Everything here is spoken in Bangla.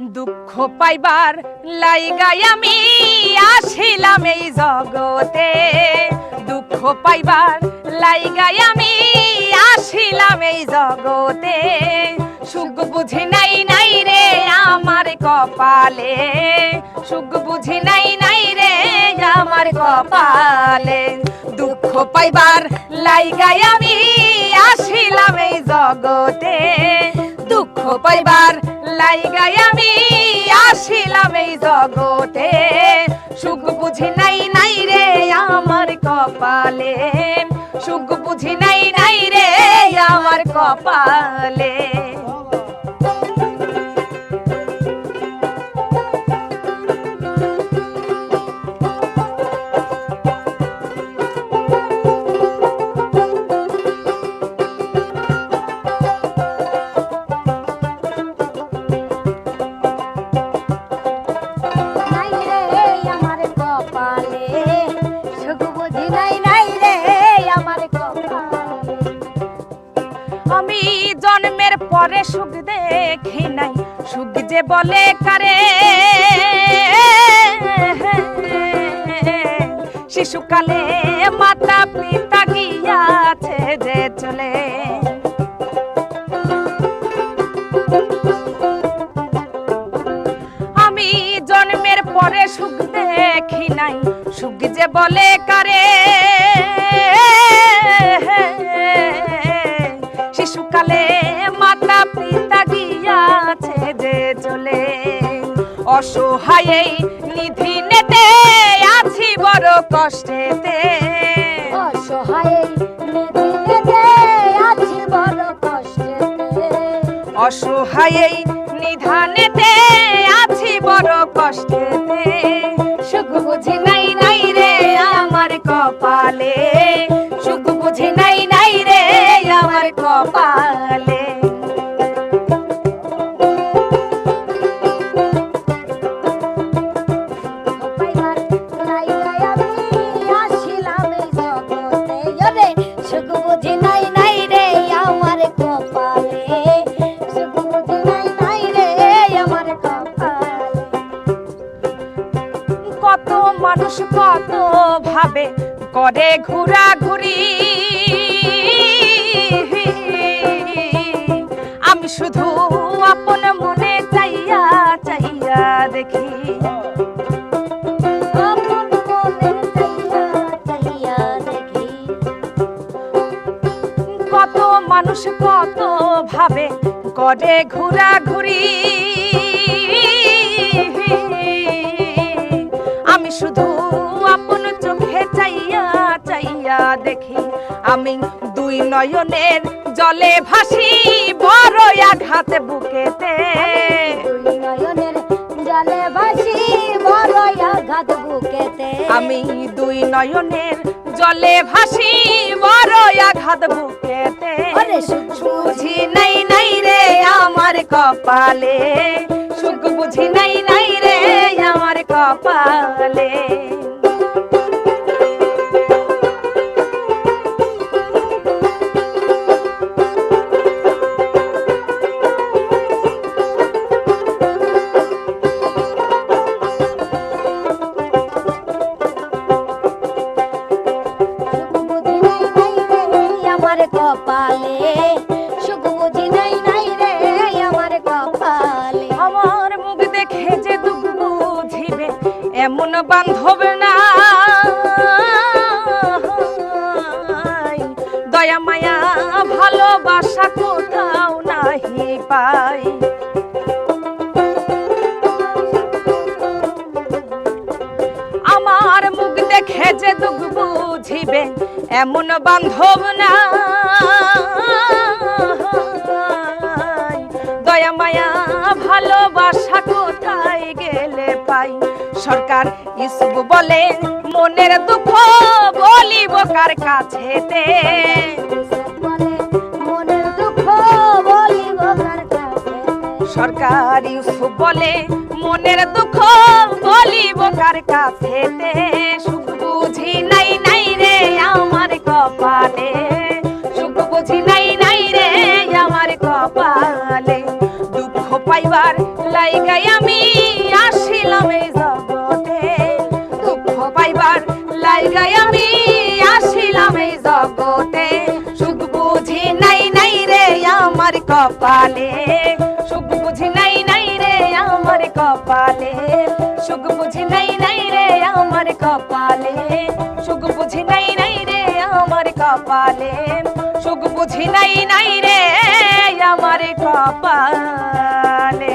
দুঃখ পাইবার লাইগাই আমি আসিলাম এই জগতে। দুঃখ পাইবার লাইগাই আমি আসিলাম এই জগতে। সুখ বুঝি নাই নাই রে আমার কপালে। সুখ বুঝি নাই নাই রে আমার কপালে। দুঃখ পাইবার লাইগাই আমি আসিলাম এই জগতে। পাইবার লাইগাই আমি আসিলাম এই জগতে। সুখ বুঝি নাই নাই রে আমার কপালে। সুখ বুঝি নাই নাই রে আমার কপালে। পরে সুখ দেখি নাই। সুখ যে বলে কারে? শিশুকালে মাতা পিতা গিয়াছে যে চলে। আমি জন্মের পরে সুখ দেখি নাই। সুখ যে বলে কারে? অসহায় নিধি নেতে আছি বড় কষ্টেতে। অসহায় নিদিনেতে আছি বড় কষ্টেতে। অসহায় নিধানেতে আছি বড় কষ্টেতে। সুখ বুঝি নাই নাই রে আমার কপালে। সুখ বুঝি নাই নাই রে আমার কপালে। ভাবে করে ঘুরা ঘুরি আমি শুধু আপন মনে চাইয়া চাইয়া দেখি। কত মানুষ কত ভাবে করে ঘুরা ঘুরি আমি শুধু চাইয়া দেখি আমি দুই নয়নের জলে ভাসি বড় আঘাত বুকেতে। দুই নয়নের জলে ভাসি বড় আঘাত বুকেতে। আমি দুই নয়নের জলে ভাসি বড় আঘাত বুকেতে। বুঝি নাই নাই রে আমার কপালে। সুখ বুঝি নাই নাই রে আমার কপালে। এমন বান্ধব না দয়া, মায়া, ভালোবাসা কোথাও নাহি পাই। আমার মুখ দেখে যে দুঃখ বুঝিবে, এমন বান্ধব না দয়া, মায়া, ভালোবাসা কোথায় গেলে পাই? সরকার। ইসুব বলে মনের দুঃখ বলিব কার কাছে সরকার ইউসুফ বলে মনের দুঃখ বলিব কার কাছেতে? সুখ বুঝি নাই নাই রে আমার কপালে। সুখ বুঝি নাই নাই রে আমার কপালে। দুঃখ পাইবার লাইগাই কপালে? সুখ বুঝি নাই নাই রে আমার কপালে। সুখ বুঝি নাই নাই রে আমার কপালে। সুখ বুঝি নাই নাই রে আমার কপালে। সুখ বুঝি নাই নাই রে আমার কপালে।